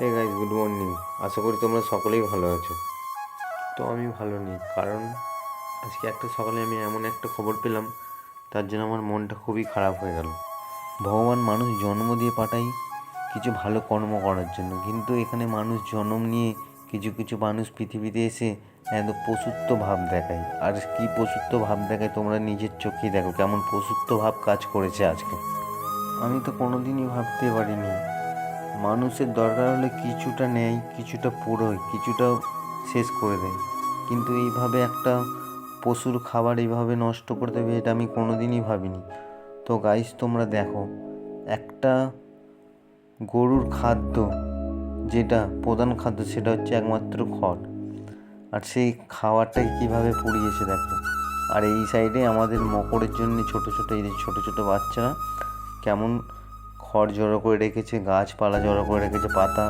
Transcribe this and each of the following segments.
হে guys good morning আশা করি তোমরা সকলেই ভালো আছো। তো আমি ভালো নেই, কারণ আজকে একটা সকালে আমি এমন একটা খবর পেলাম, তার জন্য আমার মনটা খুবই খারাপ হয়ে গেল। ভগবান মানুষ জন্ম দিয়ে পাঠাই কিছু ভালো কর্ম করার জন্য, কিন্তু এখানে মানুষ জন্ম নিয়ে কিছু কিছু মানুষ পৃথিবীতে এসে এত পশুত্ব ভাব দেখায়। আর কি পশুত্ব ভাব দেখায় তোমরা নিজের চোখেই দেখো, কেমন পশুত্ব ভাব কাজ করেছে আজকে। আমি তো কোনোদিনই ভাবতে পারিনি মানুষের দরকার হলে কিছুটা নেয় কিছুটা পুরোয় কিছুটা শেষ করে দেয়। কিন্তু এইভাবে একটা পশুর খাবার এইভাবে নষ্ট করে দেবে, এটা আমি কোনোদিনই ভাবিনি। তো গাইস তোমরা দেখো, একটা গরুর খাদ্য যেটা প্রধান খাদ্য, সেটা হচ্ছে একমাত্র খড়। আর সেই খাবারটাকে কীভাবে পুড়িয়েছে দেখো। আর এই সাইডে আমাদের মকরের জন্য ছোট ছোট, এই ছোট ছোট বাচ্চারা, কেমন খড় জড়ো করে রেখেছে, গাছপালা জড়ো করে রেখেছে, পাতা,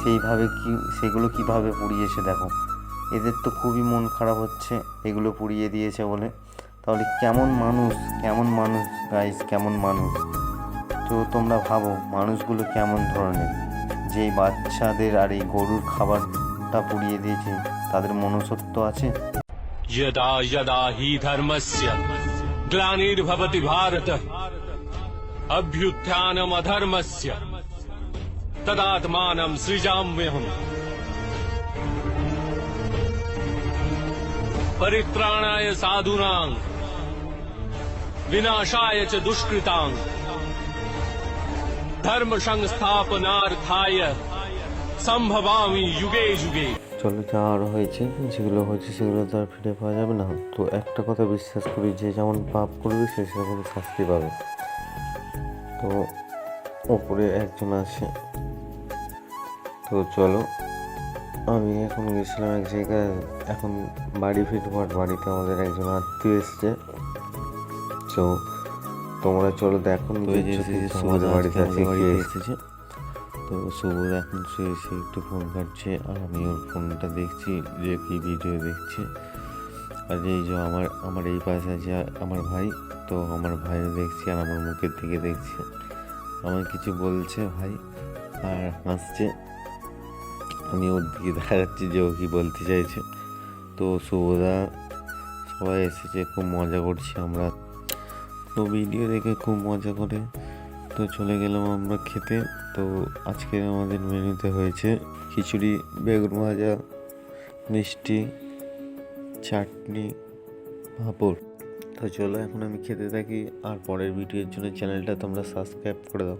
সেইভাবে কি, সেগুলো কীভাবে পুড়িয়েছে দেখো। এদের তো খুবই মন খারাপ হচ্ছে, এগুলো পুড়িয়ে দিয়েছে বলে। তাহলে কেমন মানুষ কেমন মানুষ গাইস কেমন মানুষ? তো তোমরা ভাবো, মানুষগুলো কেমন ধরনের? যেই বাচ্চাদের আর এই গরুর খাবারটা পুড়িয়ে দিয়েছে, তাদের মনুষ্যত্ব আছে? যদা যদা হি ধর্মস্য ভারত धर्मस्य ग्लानिर्भवति भारत अभ्युत्थानमधर्मस्य तदात्मानं सृजाम्यहम् परित्राणाय साधूनां विनाशाय च दुष्कृतां धर्म संस्थापनार्थाय सम्भवामि युगे युगे চলো যা আরও হয়েছে যেগুলো হয়েছে সেগুলো তো আর ফিরে পাওয়া যাবে না তো একটা কথা বিশ্বাস করি যে যেমন পাপ করবে সে সেরকম শাস্তি পাবে তো ওপরে একজন আছে। তো চলো আমি এখন গেছিলাম এক জায়গায় এখন বাড়ি ফিরবো আর বাড়িতে আমাদের একজন আত্মীয় এসছে। তো তোমরা চলো দেখো আমাদের বাড়িতে এসেছে। তো শুভর এখন শুয়ে এসে একটু ফোন ঘাটছে আর আমি ওর ফোনটা দেখছি যে কি ভিডিও দেখছে। আর এই যে আমার আমার এই পাশে আছে আমার ভাই। তো আমার ভাই দেখছি আর আমার মুখের দিকে দেখছে। আমার কিছু বলছে ভাই, আর হাসছে। আমি ওর দিকে দেখা যাচ্ছে যে ও কি বলতে চাইছে। তো শুভদা, সবাই এসেছে, খুব মজা করছি আমরা। তো ভিডিও দেখে খুব মজা করে তো চলে গেলাম আমরা খেতে। তো আজকে আমাদের মেনুতে হয়েছে খিচুড়ি, বেগুন ভাজা, মিষ্টি, চাটনি, পাঁপড়। তো চলো এখন আমি খেতে থাকি, আর পরের ভিডিওর জন্য চ্যানেলটা তোমরা সাবস্ক্রাইব করে দাও।